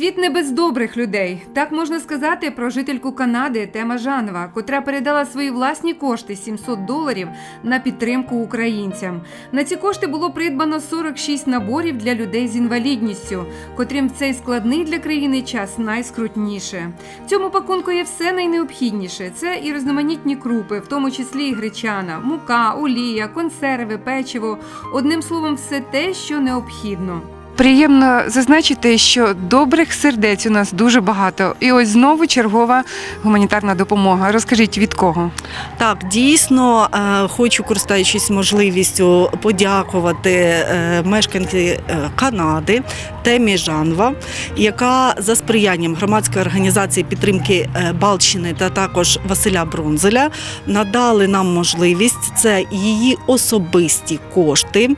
Світ не без добрих людей. Так можна сказати про жительку Канади Тема Жанова, котра передала свої власні кошти 700 доларів на підтримку українцям. На ці кошти було придбано 46 наборів для людей з інвалідністю, котрим в цей складний для країни час найскрутніше. В цьому пакунку є все найнеобхідніше. Це і різноманітні крупи, в тому числі і гречана, мука, олія, консерви, печиво. Одним словом, все те, що необхідно. Приємно зазначити, що добрих сердець у нас дуже багато. І ось знову чергова гуманітарна допомога. Розкажіть від кого? Так, дійсно е, хочу, користуючись можливістю, подякувати е, мешканці е, Канади Темі Жанва, яка за сприянням громадської організації підтримки Балщини та також Василя Бронзеля надали нам можливість. Це її особисті кошти.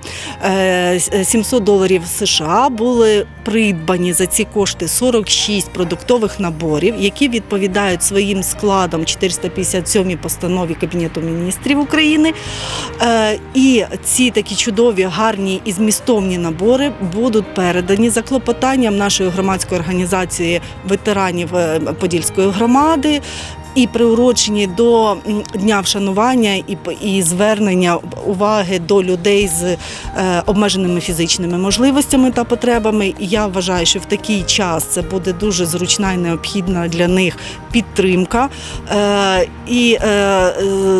Е, 700 доларів США були придбані за ці кошти 46 продуктових наборів, які відповідають своїм складом 457 постанові Кабінету міністрів України. Е, І ці такі чудові, гарні і змістовні набори будуть передані за клопотанням нашої громадської організації ветеранів е, Подільської громади. І приурочені до дня вшанування і, звернення уваги до людей з е, обмеженими фізичними можливостями та потребами. І я вважаю, що в такий час це буде дуже зручна і необхідна для них підтримка. Е, і е,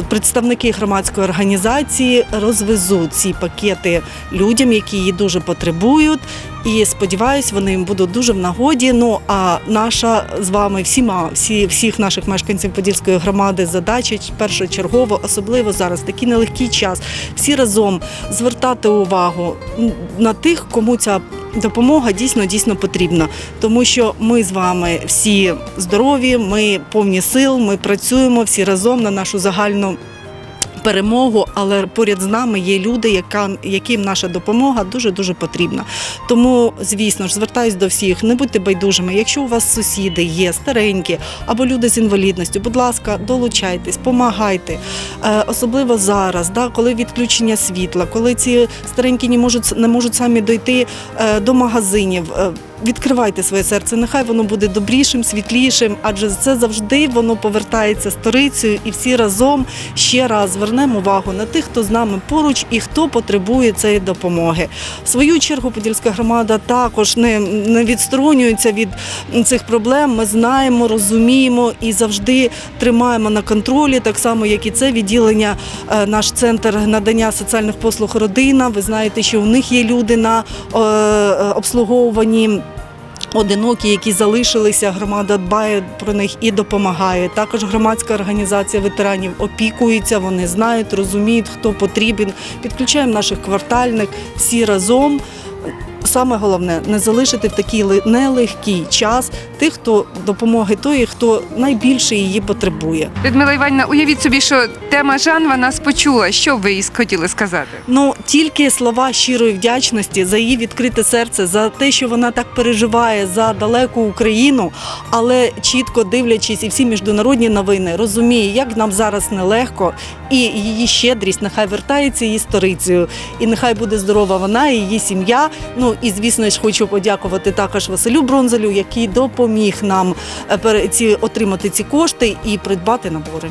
представники громадської організації розвезуть ці пакети людям, які її дуже потребують. І сподіваюсь, вони будуть дуже в нагоді. Ну а наша з вами всіма, всі, всіх наших мешканців Подільської громади задача першочергово, особливо зараз такий нелегкий час. Всі разом звертати увагу на тих, кому ця допомога дійсно дійсно потрібна. Тому що ми з вами всі здорові, ми повні сил, ми працюємо всі разом на нашу загальну. Перемогу, але поряд з нами є люди, яка, яким наша допомога дуже дуже потрібна. Тому, звісно ж, звертаюсь до всіх, не будьте байдужими. Якщо у вас сусіди є старенькі або люди з інвалідністю, будь ласка, долучайтесь, помагайте. Е, особливо зараз, да, коли відключення світла, коли ці старенькі не можуть не можуть самі дойти е, до магазинів. Відкривайте своє серце, нехай воно буде добрішим, світлішим, адже це завжди воно повертається сторицею, і всі разом ще раз звернемо увагу на тих, хто з нами поруч і хто потребує цієї допомоги. В свою чергу Подільська громада також не, не відсторонюється від цих проблем. Ми знаємо, розуміємо і завжди тримаємо на контролі, так само як і це відділення, е, наш центр надання соціальних послуг родина. Ви знаєте, що у них є люди на е, е, обслуговуванні. Одинокі, які залишилися, громада дбає про них і допомагає. Також громадська організація ветеранів опікується, вони знають, розуміють, хто потрібен. Підключаємо наших квартальних всі разом. Саме головне не залишити в такий нелегкий час тих, хто допомоги тої, хто найбільше її потребує. Людмила Іванівна, уявіть собі, що тема Жанва нас почула. Що ви їй хотіли сказати? Ну тільки слова щирої вдячності за її відкрите серце, за те, що вона так переживає за далеку Україну, але чітко дивлячись і всі міжнародні новини, розуміє, як нам зараз нелегко, і її щедрість нехай вертається її сторицею, і нехай буде здорова вона, і її сім'я. Ну і звісно ж хочу подякувати також Василю Бронзелю, який допоміг нам е, отримати ці кошти і придбати набори.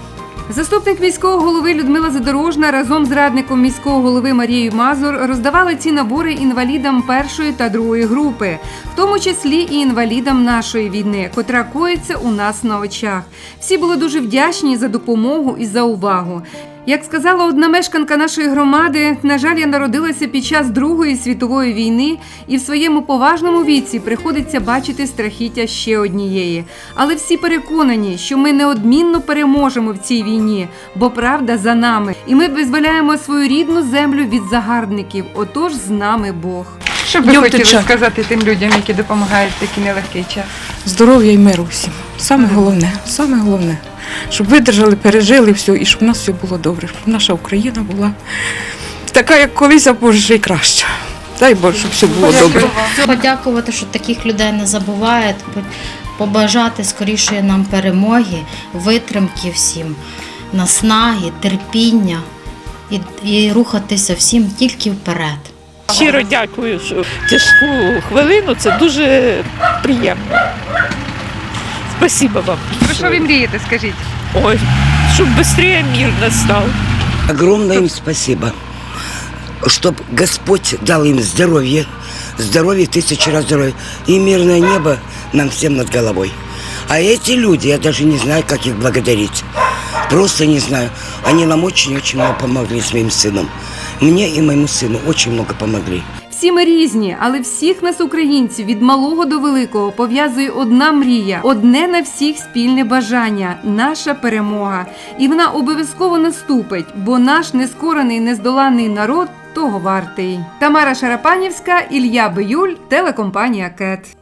Заступник міського голови Людмила Задорожна разом з радником міського голови Марією Мазур роздавали ці набори інвалідам першої та другої групи, в тому числі і інвалідам нашої війни, котра коїться у нас на очах. Всі були дуже вдячні за допомогу і за увагу. Як сказала одна мешканка нашої громади, на жаль, я народилася під час Другої світової війни і в своєму поважному віці приходиться бачити страхіття ще однієї. Але всі переконані, що ми неодмінно переможемо в цій війні, бо правда за нами, і ми визволяємо свою рідну землю від загарбників. Отож з нами Бог. Що б ви хотіли тече. сказати тим людям, які допомагають в такий нелегкий час? Здоров'я і миру всім. Саме головне, саме головне, щоб видержали, пережили все і щоб у нас все було добре, щоб наша Україна була така, як колись, а може ще й краща. Дай Боже, щоб все було добре. Подякувати, що таких людей не забувають, побажати скорішої нам перемоги, витримки всім, наснаги, терпіння і, і рухатися всім тільки вперед. Щиро дякую, що в тяжку хвилину це дуже приємно. Спасибо вам. Про що ви мрієте, скажіть? Ой, щоб швидше мир настав. Огромное им спасибо, чтоб Господь дал им здоровье, здоровье, тысячи раз здоровья и мирное небо нам всем над головой. А эти люди, я даже не знаю, как их благодарить. Просто не знаю. Они нам очень-очень много помогли с моим сыном. Мне и моему сыну очень много помогли. Всі ми різні, але всіх нас, українців, від малого до великого, пов'язує одна мрія, одне на всіх спільне бажання наша перемога. І вона обов'язково наступить, бо наш нескорений, нездоланний народ того вартий. Тамара Шарапанівська, Ілля Биюль, телекомпанія Кет.